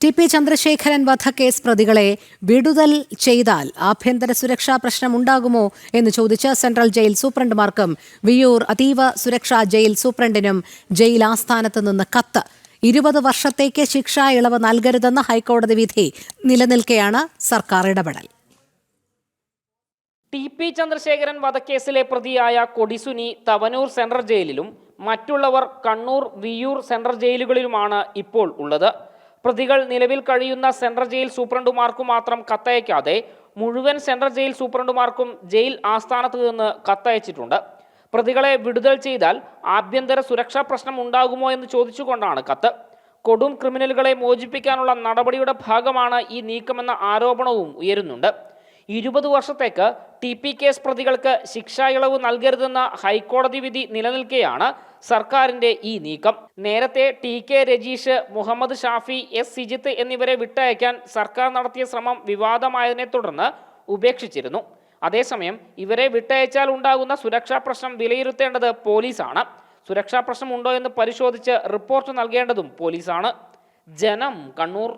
T P Chandrasekharan വധക്കേസ് പ്രതികളെ വിടുതൽ ചെയ്താൽ ആഭ്യന്തര സുരക്ഷാ പ്രശ്നം ഉണ്ടാകുമോ എന്ന് ചോദിച്ച് സെൻട്രൽ ജയിൽ സൂപ്രണ്ടുമാർക്കും വിയൂർ അതീവ സുരക്ഷാ ജയിൽ സൂപ്രണ്ടിനും ജയിൽ ആസ്ഥാനത്ത് നിന്ന് കത്ത്. ഇരുപത് വർഷത്തേക്ക് ശിക്ഷാ ഇളവ് നൽകരുതെന്ന ഹൈക്കോടതി വിധി നിലനിൽക്കെയാണ് സർക്കാർ ഇടപെടൽ. ടി പി ചന്ദ്രശേഖരൻ വധക്കേസിലെ പ്രതിയായ കൊടിസുനി തവനൂർ സെൻട്രൽ ജയിലിലും മറ്റുള്ളവർ കണ്ണൂർ വിയൂർ സെൻട്രൽ ജയിലുകളിലുമാണ് ഇപ്പോൾ ഉള്ളത്. പ്രതികൾ നിലവിൽ കഴിയുന്ന സെൻട്രൽ ജയിൽ സൂപ്രണ്ടുമാർക്കു മാത്രം കത്തയക്കാതെ മുഴുവൻ സെൻട്രൽ ജയിൽ സൂപ്രണ്ടുമാർക്കും ജയിൽ ആസ്ഥാനത്ത് നിന്ന് കത്തയച്ചിട്ടുണ്ട്. പ്രതികളെ വിടുതൽ ചെയ്താൽ ആഭ്യന്തര സുരക്ഷാ പ്രശ്നം ഉണ്ടാകുമോ എന്ന് ചോദിച്ചുകൊണ്ടാണ് കത്ത്. കൊടും ക്രിമിനലുകളെ മോചിപ്പിക്കാനുള്ള നടപടിയുടെ ഭാഗമാണ് ഈ നീക്കമെന്ന ആരോപണവും ഉയരുന്നുണ്ട്. ഇരുപത് വർഷത്തേക്ക് ടി പി കേസ് പ്രതികൾക്ക് ശിക്ഷാ ഇളവ് നൽകരുതെന്ന ഹൈക്കോടതി വിധി നിലനിൽക്കെയാണ് സർക്കാരിന്റെ ഈ നീക്കം. നേരത്തെ T K Rajeesh Muhammad Shafi S Sijith എന്നിവരെ വിട്ടയക്കാൻ സർക്കാർ നടത്തിയ ശ്രമം വിവാദമായതിനെ തുടർന്ന് ഉപേക്ഷിച്ചിരുന്നു. അതേസമയം ഇവരെ വിട്ടയച്ചാൽ ഉണ്ടാകുന്ന സുരക്ഷാ പ്രശ്നം വിലയിരുത്തേണ്ടത് പോലീസാണ്. സുരക്ഷാ പ്രശ്നം ഉണ്ടോ എന്ന് പരിശോധിച്ച് റിപ്പോർട്ട് നൽകേണ്ടതും പോലീസാണ്. ജനം കണ്ണൂർ.